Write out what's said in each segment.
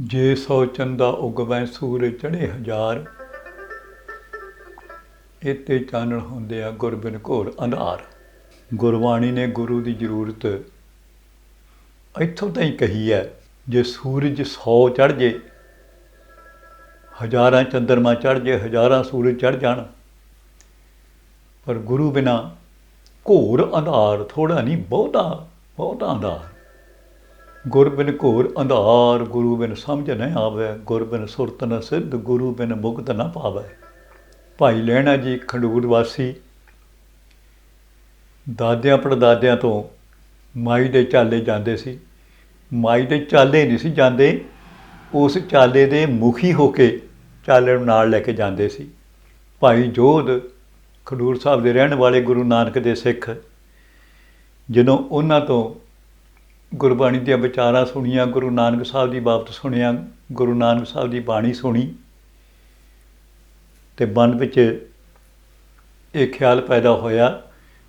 ਜੇ ਸੋ ਚੰਦਾ ਉਗਵੈ ਸੂਰਜ ਚੜੇ ਹਜ਼ਾਰ। ਇਤੇ ਚਾਨਣ ਹੁੰਦੇ ਆ ਗੁਰਬਿਨ ਘੋਰ ਅੰਧਾਰ। ਗੁਰਬਾਣੀ ਨੇ ਗੁਰੂ ਦੀ ਜ਼ਰੂਰਤ ਇੱਥੋਂ ਤਾਈਂ ਕਹੀ ਹੈ, ਜੇ ਸੂਰਜ 100 ਚੜ ਜੇ, ਹਜ਼ਾਰਾਂ ਚੰਦਰਮਾ ਚੜ ਜੇ, ਹਜ਼ਾਰਾਂ ਸੂਰਜ ਚੜ ਜਾਣ। ਪਰ ਗੁਰੂ ਬਿਨਾ ਘੋਰ ਅੰਧਾਰ ਥੋੜਾ ਨਹੀਂ, ਬਹੁਤਾ ਬਹੁਤਾ ਅੰਧਾਰ। ਗੁਰ ਬਿਨ ਘੋਰ ਅੰਧਾਰ, ਗੁਰੂ ਬਿਨ ਸਮਝ ਨ ਆਵੇ, ਗੁਰ ਬਿਨ ਸੁਰਤ ਨ ਸਿੱਧ, ਗੁਰੂ ਬਿਨ ਮੁਕਤ ਨ ਪਾਵੇ। ਭਾਈ ਲਹਿਣਾ ਜੀ, ਖੰਡੂਰ ਵਾਸੀ, ਦਾਦਿਆਂ ਪੜਦਾਦਿਆਂ ਤੋਂ ਮਾਈ ਦੇ ਚਾਲੇ ਜਾਂਦੇ ਸੀ। ਮਾਈ ਦੇ ਚਾਲੇ ਨਹੀਂ ਸੀ ਜਾਂਦੇ, ਉਸ ਚਾਲੇ ਦੇ ਮੁਖੀ ਹੋ ਕੇ ਚਾਲੇ ਨੂੰ ਨਾਲ ਲੈ ਕੇ ਜਾਂਦੇ ਸੀ। ਭਾਈ ਜੋਧ, ਖਡੂਰ ਸਾਹਿਬ ਦੇ ਰਹਿਣ ਵਾਲੇ ਗੁਰੂ ਨਾਨਕ ਦੇ ਸਿੱਖ, ਜਦੋਂ ਉਹਨਾਂ ਤੋਂ ਗੁਰਬਾਣੀ ਦੀਆਂ ਵਿਚਾਰਾਂ ਸੁਣੀਆਂ, ਗੁਰੂ ਨਾਨਕ ਸਾਹਿਬ ਦੀ ਬਾਬਤ ਸੁਣਿਆ, ਗੁਰੂ ਨਾਨਕ ਸਾਹਿਬ ਦੀ ਬਾਣੀ ਸੁਣੀ ਤੇ ਮਨ ਵਿੱਚ ਇਹ ਖਿਆਲ ਪੈਦਾ ਹੋਇਆ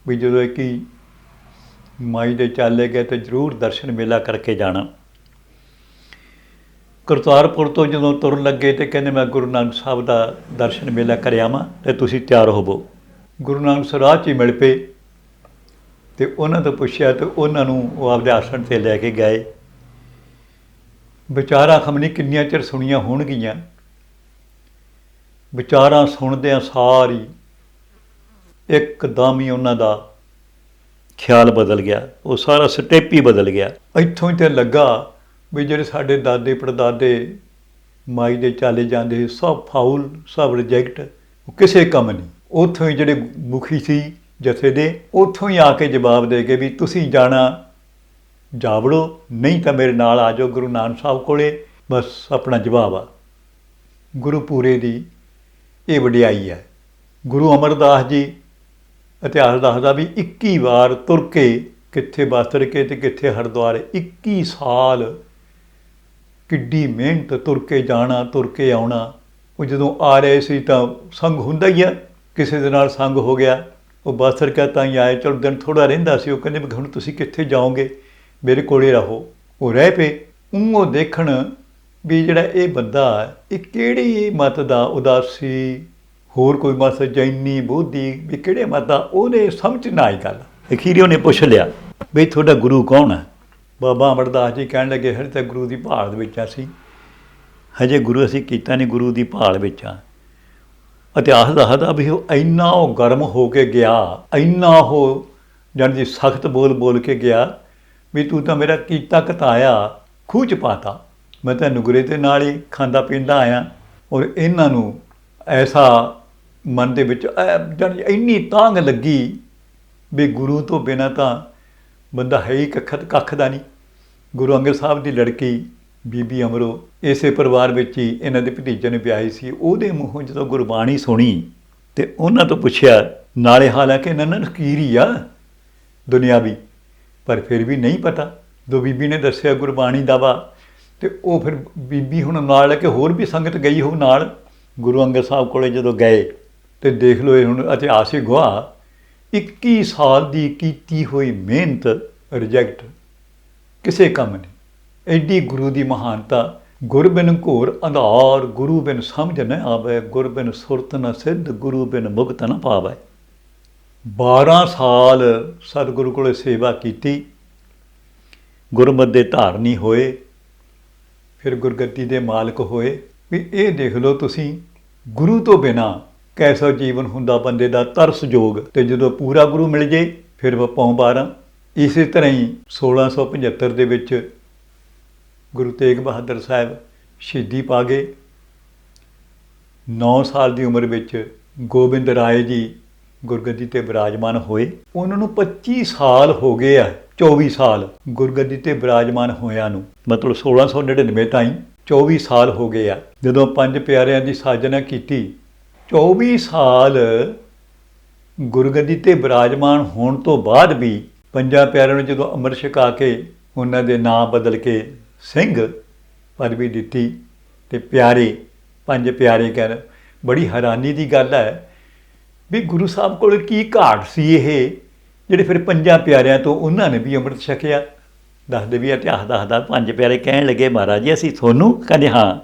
ਵੀ ਜਦੋਂ ਕਿ ਮਾਈ ਦੇ ਚਾਲੇ ਗਏ ਤੇ ਜ਼ਰੂਰ ਦਰਸ਼ਨ ਮੇਲਾ ਕਰਕੇ ਜਾਣਾ। ਕਰਤਾਰਪੁਰ ਤੋਂ ਜਦੋਂ ਤੁਰਨ ਲੱਗੇ ਤੇ ਕਹਿੰਦੇ ਮੈਂ ਗੁਰੂ ਨਾਨਕ ਸਾਹਿਬ ਦਾ ਦਰਸ਼ਨ ਮੇਲਾ ਕਰਿਆਵਾਂ ਤੇ ਤੁਸੀਂ ਤਿਆਰ ਹੋਵੋ। ਗੁਰੂ ਨਾਨਕ ਸਾਹਿਬ 'ਚ ਹੀ ਮਿਲ ਪਏ। ਤੇ ਉਹਨਾਂ ਤੋਂ ਪੁੱਛਿਆ ਤੇ ਉਹਨਾਂ ਨੂੰ ਉਹ ਆਪਦੇ ਆਸਣ ਤੇ ਲੈ ਕੇ ਗਏ। ਵਿਚਾਰਾਂ ਖਮਨੀ ਕਿੰਨੀਆਂ ਚਿਰ ਸੁਣੀਆਂ ਹੋਣਗੀਆਂ। ਵਿਚਾਰਾਂ ਸੁਣਦਿਆਂ ਸਾਰੀ ਇੱਕਦਮ ਹੀ ਉਹਨਾਂ ਦਾ ਖਿਆਲ ਬਦਲ ਗਿਆ। ਉਹ ਸਾਰਾ ਸਟੇਪ ਹੀ ਬਦਲ ਗਿਆ। ਇੱਥੋਂ ਹੀ ਤੇ ਲੱਗਾ ਵੀ ਜਿਹੜੇ ਸਾਡੇ ਦਾਦੇ ਪੜਦਾਦੇ ਮਾਈ ਦੇ ਚਾਲੇ ਜਾਂਦੇ ਸੀ, ਸਭ ਫਾਉਲ ਸਭ ਰਿਜੈਕਟ ਕਿਸੇ ਕੰਮ ਨਹੀਂ। ਉੱਥੋਂ ਹੀ ਜਿਹੜੇ ਮੁਖੀ ਸੀ ਜਥੇ ਦੇ ਉੱਥੋਂ ਹੀ ਆ ਕੇ ਜਵਾਬ ਦੇ ਕੇ ਵੀ ਤੁਸੀਂ ਜਾਣਾ, ਜਾਵੜੋ, ਨਹੀਂ ਤਾਂ ਮੇਰੇ ਨਾਲ ਆ ਜਾਓ ਗੁਰੂ ਨਾਨਕ ਸਾਹਿਬ ਕੋਲੇ। ਬਸ ਆਪਣਾ ਜਵਾਬ ਆ। ਗੁਰੂ ਪੂਰੇ ਦੀ ਇਹ ਵਡਿਆਈ ਹੈ। ਗੁਰੂ ਅਮਰਦਾਸ ਜੀ ਇਤਿਹਾਸ ਦੱਸਦਾ ਵੀ 21 ਵਾਰ ਤੁਰ ਕੇ ਕਿੱਥੇ ਬਾਸਤਰ ਕੇ ਤੇ ਕਿੱਥੇ ਹਰਿਦੁਆਰ 21 ਸਾਲ ਕਿੱਡੀ ਮਿਹਨਤ ਤੁਰ ਕੇ ਜਾਣਾ, ਤੁਰ ਕੇ ਆਉਣਾ। ਉਹ ਜਦੋਂ ਆ ਰਹੇ ਸੀ ਤਾਂ ਸੰਗ ਹੁੰਦਾ ਹੀ ਆ, ਕਿਸੇ ਦੇ ਨਾਲ ਸੰਗ ਹੋ ਗਿਆ। ਉਹ ਬਾਸਤਰ ਕਾ ਤਾਂ ਹੀ ਆਏ, ਚਲ ਦਿਨ ਥੋੜਾ ਰਹਿੰਦਾ ਸੀ, ਉਹ ਕਹਿੰਦੇ ਵੀ ਹੁਣ ਤੁਸੀਂ ਕਿੱਥੇ ਜਾਓਗੇ? ਮੇਰੇ ਕੋਲੇ ਰਹੋ। ਉਹ ਰਹਿ ਪਏ। ਉਹ ਦੇਖਣ ਵੀ ਜਿਹੜਾ ਇਹ ਬੰਦਾ ਇਹ ਕਿਹੜੀ ਮਤ ਦਾ ਉਦਾਸੀ? ਹੋਰ ਕੋਈ ਮਤ ਜੈਨੀ ਬੋਧੀ ਵੀ ਕਿਹੜੇ ਮਤ ਦਾ? ਉਹਨੇ ਸਮਝ ਨਾ ਆਈ ਗੱਲ। ਅਖੀਰੀ ਉਹਨੇ ਪੁੱਛ ਲਿਆ ਵੀ ਤੁਹਾਡਾ ਗੁਰੂ ਕੌਣ ਹੈ? ਬਾਬਾ ਅਮਰਦਾਸ ਜੀ ਕਹਿਣ ਲੱਗੇ, ਹਜੇ ਤਾਂ ਗੁਰੂ ਦੀ ਭਾਲ ਦੇ ਵਿੱਚ ਅਸੀਂ। ਹਜੇ ਗੁਰੂ ਅਸੀਂ ਕੀਤਾ ਨਹੀਂ ਗੁਰੂ ਦੀ ਭਾਲ ਵਿੱਚ ਆ ਇਤਿਹਾਸ ਦੱਸਦਾ ਵੀ ਉਹ ਇੰਨਾ ਉਹ ਗਰਮ ਹੋ ਕੇ ਗਿਆ, ਇੰਨਾ ਉਹ ਜਾਣੀ ਜੀ ਸਖਤ ਬੋਲ ਬੋਲ ਕੇ ਗਿਆ ਵੀ ਤੂੰ ਤਾਂ ਮੇਰਾ ਕੀਤਾ ਕਤਾਇਆ, ਖੂਹ ਚ ਪਾਤਾ। ਮੈਂ ਤਾਂ ਨੁਗਰੇ ਦੇ ਨਾਲ ਹੀ ਖਾਂਦਾ ਪੀਂਦਾ ਆਇਆ ਔਰ ਇਹਨਾਂ ਨੂੰ ਐਸਾ ਮਨ ਦੇ ਵਿੱਚ, ਐ ਜਾਣੀ ਇੰਨੀ ਤਾਂਗ ਲੱਗੀ ਵੀ ਗੁਰੂ ਤੋਂ ਬਿਨਾਂ ਤਾਂ ਬੰਦਾ ਹੈ ਹੀ ਕੱਖ ਕੱਖ ਦਾ ਨਹੀਂ। ਗੁਰੂ ਅੰਗਦ ਸਾਹਿਬ ਦੀ ਲੜਕੀ ਬੀਬੀ ਅਮਰੋ, ਇਸੇ ਪਰਿਵਾਰ ਵਿੱਚ ਹੀ ਇਹਨਾਂ ਦੇ ਭਤੀਜੇ ਨੇ ਵਿਆਹੀ ਸੀ। ਉਹਦੇ ਮੂੰਹੋਂ ਜਦੋਂ ਗੁਰਬਾਣੀ ਸੁਣੀ ਤੇ ਉਹਨਾਂ ਤੋਂ ਪੁੱਛਿਆ, ਨਾਲੇ ਹਾਲਾਂਕਿ ਇਹਨਾਂ ਨੂੰ ਨਕੀਰ ਹੀ ਆ ਦੁਨਿਆਵੀ ਪਰ ਫਿਰ ਵੀ ਨਹੀਂ ਪਤਾ। ਦੋ ਬੀਬੀ ਨੇ ਦੱਸਿਆ ਗੁਰਬਾਣੀ ਦਾ ਵਾ ਤੇ ਉਹ ਫਿਰ ਬੀਬੀ ਹੁਣ ਨਾਲ ਲੈ ਕੇ ਹੋਰ ਵੀ ਸੰਗਤ ਗਈ ਹੋ ਨਾਲ? ਗੁਰੂ ਅੰਗਦ ਸਾਹਿਬ ਕੋਲੇ ਜਦੋਂ ਗਏ ਤੇ ਦੇਖ ਲਓ ਇਹ ਹੁਣ ਇਤਿਹਾਸ ਹੀ ਗਵਾਹ 21 ਸਾਲ ਦੀ ਕੀਤੀ ਹੋਈ ਮਿਹਨਤ, ਰਿਜੈਕਟ, ਕਿਸੇ ਕੰਮ ਨੇ ਐਡੀ ਗੁਰੂ ਦੀ ਮਹਾਨਤਾ, ਗੁਰ ਬਿਨ ਘੋਰ ਅੰਧਾਰ, ਗੁਰੂ ਬਿਨ ਸਮਝ ਨ ਆਵੇ, ਗੁਰ ਬਿਨ ਸੁਰਤ ਨ ਸਿੱਧ, ਗੁਰੂ ਬਿਨ ਮੁਕਤ ਨ ਪਾਵੇ। 12 ਸਾਲ ਸਤਿਗੁਰੂ ਕੋਲੇ ਸੇਵਾ ਕੀਤੀ, ਗੁਰਮਤਿ ਦੇ ਧਾਰਨੀ ਹੋਏ, ਫਿਰ ਗੁਰਗੱਦੀ ਦੇ ਮਾਲਕ ਹੋਏ, ਵੀ ਇਹ ਦੇਖ ਲਓ ਤੁਸੀਂ, ਗੁਰੂ ਤੋਂ ਬਿਨਾ ਕੈਸਾ ਜੀਵਨ ਹੁੰਦਾ ਬੰਦੇ ਦਾ ਤਰਸਯੋਗ ਤੇ ਜਦੋਂ ਪੂਰਾ ਗੁਰੂ ਮਿਲ ਜੇ, ਫਿਰ ਉਹ 12 ਇਸੇ ਤਰ੍ਹਾਂ ਹੀ 1675 ਦੇ ਵਿੱਚ ਗੁਰੂ ਤੇਗ ਬਹਾਦਰ ਸਾਹਿਬ ਸ਼ਹੀਦੀ ਪਾ ਗਏ। 9 ਸਾਲ ਦੀ ਉਮਰ ਵਿੱਚ ਗੋਬਿੰਦ ਰਾਏ ਜੀ ਗੁਰਗੱਦੀ ਤੇ ਵਿਰਾਜਮਾਨ ਹੋਏ। ਉਹਨਾਂ ਨੂੰ 25 ਸਾਲ ਹੋ ਗਏ ਆ 24 ਸਾਲ ਗੁਰਗੱਦੀ ਤੇ ਵਿਰਾਜਮਾਨ ਹੋਇਆਂ ਨੂੰ। ਮਤਲਬ 1699 ਤਾਈਂ 24 ਸਾਲ ਹੋ ਗਏ ਆ। ਜਦੋਂ ਪੰਜ ਪਿਆਰਿਆਂ ਦੀ ਸਾਜਨਾ ਕੀਤੀ 24 ਸਾਲ ਗੁਰਗੱਦੀ ਤੇ ਵਿਰਾਜਮਾਨ ਹੋਣ ਤੋਂ ਬਾਅਦ ਵੀ ਪੰਜਾਂ ਪਿਆਰਿਆਂ ਨੂੰ ਜਦੋਂ ਅੰਮ੍ਰਿਤ ਛਕਾ ਕੇ, ਉਹਨਾਂ ਦੇ ਨਾਂ ਬਦਲ ਕੇ ਸਿੰਘ ਪਦਵੀ ਦਿੱਤੀ ਤੇ ਪਿਆਰੇ, ਪੰਜ ਪਿਆਰੇ ਕਹਿਣ। ਬੜੀ ਹੈਰਾਨੀ ਦੀ ਗੱਲ ਹੈ ਵੀ ਗੁਰੂ ਸਾਹਿਬ ਕੋਲ ਕੀ ਘਾਟ ਸੀ ਇਹ, ਜਿਹੜੇ ਫਿਰ ਪੰਜਾਂ ਪਿਆਰਿਆਂ ਤੋਂ ਉਹਨਾਂ ਨੇ ਵੀ ਅੰਮ੍ਰਿਤ ਛਕਿਆ। ਦੱਸਦੇ ਵੀ ਇਤਿਹਾਸ ਦੱਸਦਾ ਪੰਜ ਪਿਆਰੇ ਕਹਿਣ ਲੱਗੇ, ਮਹਾਰਾਜ ਜੀ, ਅਸੀਂ ਤੁਹਾਨੂੰ ਕਹਿੰਦੇ ਹਾਂ,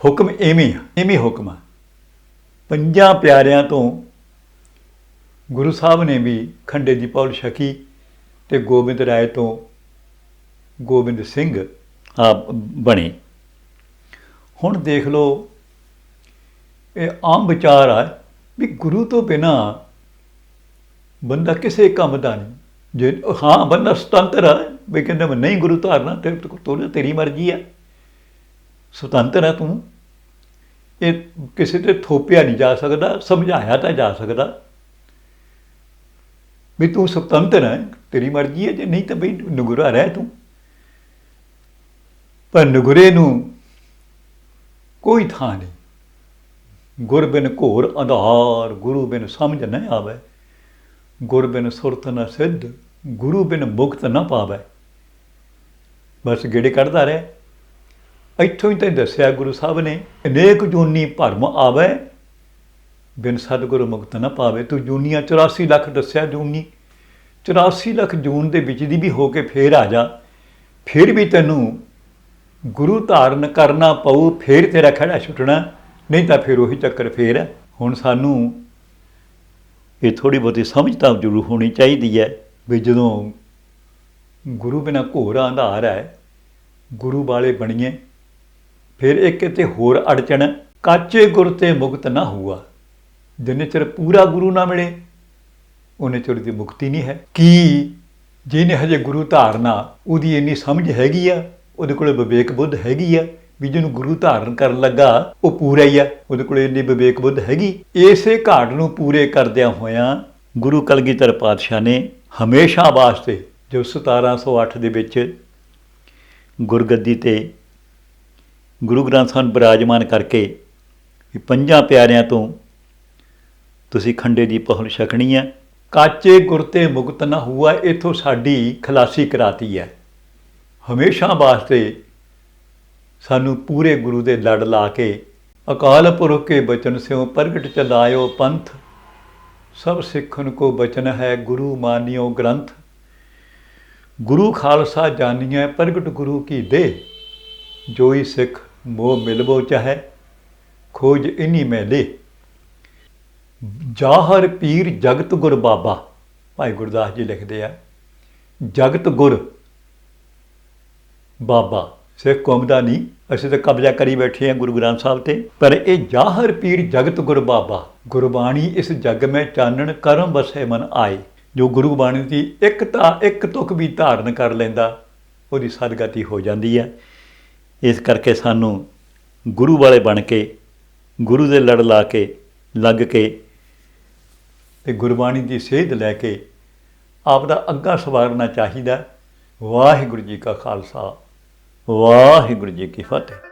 ਹੁਕਮ ਐਵੇਂ ਆ ਐਵੇਂ ਹੁਕਮ ਆ। ਪੰਜਾਂ ਪਿਆਰਿਆਂ ਤੋਂ ਗੁਰੂ ਸਾਹਿਬ ਨੇ ਵੀ ਖੰਡੇ ਦੀ ਪੌਲ ਛਕੀ ਤੇ ਗੋਬਿੰਦ ਰਾਏ ਤੋਂ ਗੋਬਿੰਦ ਸਿੰਘ ਬਣੇ। ਹੁਣ ਦੇਖ ਲਓ, ਇਹ ਆਮ ਵਿਚਾਰ ਆ ਵੀ ਗੁਰੂ ਤੋਂ ਬਿਨਾ ਬੰਦਾ ਕਿਸੇ ਕੰਮ ਦਾ ਨਹੀਂ। ਜੇ ਹਾਂ, ਬੰਦਾ ਸੁਤੰਤਰ ਆ, ਵੀ ਕਹਿੰਦਾ ਮੈਂ ਨਹੀਂ ਗੁਰੂ ਧਾਰਨਾ, ਤੇ ਤੂੰ ਤੇਰੀ ਮਰਜ਼ੀ ਆ। ਸੁਤੰਤਰ ਆ ਤੂੰ। ਇਹ ਕਿਸੇ ਤੇ ਥੋਪਿਆ ਨਹੀਂ ਜਾ ਸਕਦਾ, ਸਮਝਾਇਆ ਤਾਂ ਜਾ ਸਕਦਾ। ਵੀ ਤੂੰ ਸੁਤੰਤਰ ਹੈ ਤੇਰੀ ਮਰਜ਼ੀ ਹੈ ਜੇ ਨਹੀਂ ਤਾਂ ਬਈ ਨਗੁਰਾ ਰਹਿ ਤੂੰ। ਪਰ ਨਗੁਰੇ ਨੂੰ ਕੋਈ ਥਾਂ ਨਹੀਂ। ਗੁਰ ਬਿਨ ਘੋਰ ਅੰਧਾਰ ਗੁਰੂ ਬਿਨ ਸਮਝ ਨਾ ਆਵੇ। ਗੁਰ ਬਿਨ ਸੁਰਤ ਨਾ ਸਿੱਧ, ਗੁਰੂ ਬਿਨ ਮੁਕਤ ਨਾ ਪਾਵੇ। ਬਸ ਗੇੜੇ ਕੱਢਦਾ ਰਿਹਾ। ਇੱਥੋਂ ਹੀ ਤਾਂ ਦੱਸਿਆ ਗੁਰੂ ਸਾਹਿਬ ਨੇ, ਅਨੇਕ ਜੂਨੀ ਭਰਮ ਆਵੇ, ਬਿਨ ਸਤਿਗੁਰੂ ਮੁਕਤ ਨਾ ਪਾਵੇ। ਤੂੰ ਜੂਨੀਆਂ 84 ਲੱਖ ਦੱਸਿਆ ਜੂਨੀ। 84 ਲੱਖ ਜੂਨ ਦੇ ਵਿੱਚ ਦੀ ਵੀ ਹੋ ਕੇ ਫੇਰ ਆ ਜਾ। ਫਿਰ ਵੀ ਤੈਨੂੰ ਗੁਰੂ ਧਾਰਨ ਕਰਨਾ ਪਊ, ਫੇਰ ਤੇਰਾ ਖੜਾ ਛੁੱਟਣਾ, ਨਹੀਂ ਤਾਂ ਫਿਰ ਉਹੀ ਚੱਕਰ ਫੇਰ। ਹੈ ਹੁਣ ਸਾਨੂੰ ਇਹ ਥੋੜੀ ਬਹੁਤੀ ਸਮਝ ਤਾਂ ਜ਼ਰੂਰ ਹੋਣੀ ਚਾਹੀਦੀ ਹੈ ਵੀ ਜਦੋਂ ਗੁਰੂ ਬਿਨਾ ਘੋਰ ਅੰਧਾਰ ਹੈ, ਗੁਰੂ ਵਾਲੇ ਬਣੀਏ, ਫਿਰ ਇੱਕ ਤੇ ਹੋਰ ਅੜਚਣ, ਕਾਚੇ ਗੁਰ ਤੇ ਮੁਕਤ ਨਾ ਹੁਆ ਜਿੰਨੇ ਚਿਰ ਪੂਰਾ ਗੁਰੂ ਨਾ ਮਿਲੇ, ਉਹਨੇ ਚਿਰ ਦੀ ਮੁਕਤੀ ਨਹੀਂ ਹੈ। ਕੀ ਜਿਹਨੇ ਹਜੇ ਗੁਰੂ ਧਾਰਨਾ, ਉਹਦੀ ਇੰਨੀ ਸਮਝ ਹੈਗੀ ਆ? ਉਹਦੇ ਕੋਲੇ ਵਿਵੇਕ ਬੁੱਧ ਹੈਗੀ ਆ ਵੀ ਜਿਹਨੂੰ ਗੁਰੂ ਧਾਰਨ ਕਰਨ ਲੱਗਾ, ਉਹ ਪੂਰਾ ਹੀ ਆ। ਉਹਦੇ ਕੋਲੇ ਇੰਨੀ ਵਿਵੇਕ ਬੁੱਧ ਹੈਗੀ। ਇਸੇ ਘਾਟ ਨੂੰ ਪੂਰੇ ਕਰਦਿਆਂ ਹੋਇਆਂ ਗੁਰੂ ਕਲਗੀਧਰ ਪਾਤਸ਼ਾਹ ਨੇ ਹਮੇਸ਼ਾ ਵਾਸਤੇ ਜੋ 1708 ਦੇ ਵਿੱਚ ਗੁਰਗੱਦੀ ਤੇ ਗੁਰੂ ਗ੍ਰੰਥ ਸਾਹਿਬ ਬਿਰਾਜਮਾਨ ਕਰਕੇ ਵੀ ਪੰਜਾਂ ਪਿਆਰਿਆਂ ਤੋਂ ਤੁਸੀਂ ਖੰਡੇ ਦੀ ਪਹੁਲ ਛਕਣੀ ਹੈ ਕਾਚੇ ਗੁਰ ਤੇ ਮੁਕਤ ਨਾ ਹੁਆ, ਇਥੋਂ ਸਾਡੀ ਖਲਾਸੀ ਕਰਾਤੀ ਹੈ ਹਮੇਸ਼ਾ ਵਾਸਤੇ ਸਾਨੂੰ ਪੂਰੇ ਗੁਰੂ ਦੇ ਲੜ ਲਾ ਕੇ, ਅਕਾਲ ਪੁਰਖ ਕੇ ਬਚਨ ਸਿਓ ਪ੍ਰਗਟ ਚਲਾਇਓ ਪੰਥ। ਸਭ ਸਿੱਖਨ ਕੋ ਬਚਨ ਹੈ ਗੁਰੂ ਮਾਨਿਓ ਗ੍ਰੰਥ। ਗੁਰੂ ਖਾਲਸਾ ਜਾਣੀਐ ਪ੍ਰਗਟ ਗੁਰੂ ਕੀ ਦੇ। ਜੋਈ ਸਿੱਖ ਮੋਹ ਮਿਲਵੋ ਚਾਹੈ, ਖੋਜ ਇਨੀ ਮੈਂ ਦੇ ਜਾਹਰ ਪੀਰ ਜਗਤ ਗੁਰ ਬਾਬਾ। ਭਾਈ ਗੁਰਦਾਸ ਜੀ ਲਿਖਦੇ ਆ, ਜਗਤ ਗੁਰ ਬਾਬਾ। ਸਿੱਖ ਕੌਮ ਦਾ ਨਹੀਂ, ਅਸੀਂ ਤਾਂ ਕਬਜ਼ਾ ਕਰੀ ਬੈਠੇ ਹਾਂ ਗੁਰੂ ਗ੍ਰੰਥ ਸਾਹਿਬ ਤੇ। ਪਰ ਇਹ ਜਾਹਰ ਪੀਰ ਜਗਤ ਗੁਰ ਬਾਬਾ। ਗੁਰਬਾਣੀ ਇਸ ਜਗ ਮੈਂ ਚਾਨਣ, ਕਰਮ ਵਸੇ ਮਨ ਆਏ। ਜੋ ਗੁਰੂ ਬਾਣੀ ਦੀ ਇੱਕ ਤਾਂ ਇੱਕ ਤੁਕ ਵੀ ਧਾਰਨ ਕਰ ਲੈਂਦਾ, ਉਹਦੀ ਸਦਗਤੀ ਹੋ ਜਾਂਦੀ ਹੈ। ਇਸ ਕਰਕੇ ਸਾਨੂੰ ਗੁਰੂ ਵਾਲੇ ਬਣ ਕੇ, ਗੁਰੂ ਦੇ ਲੜ ਲਾ ਕੇ, ਲੱਗ ਕੇ ਤੇ ਗੁਰਬਾਣੀ ਦੀ ਸੇਧ ਲੈ ਕੇ ਆਪ ਦਾ ਅੱਗਾ ਸਵਾਰਨਾ ਚਾਹੀਦਾ। ਵਾਹਿਗੁਰੂ ਜੀ ਕਾ ਖਾਲਸਾ। ਵਾਹਿਗੁਰੂ ਜੀ ਕੀ ਫਤਿਹ।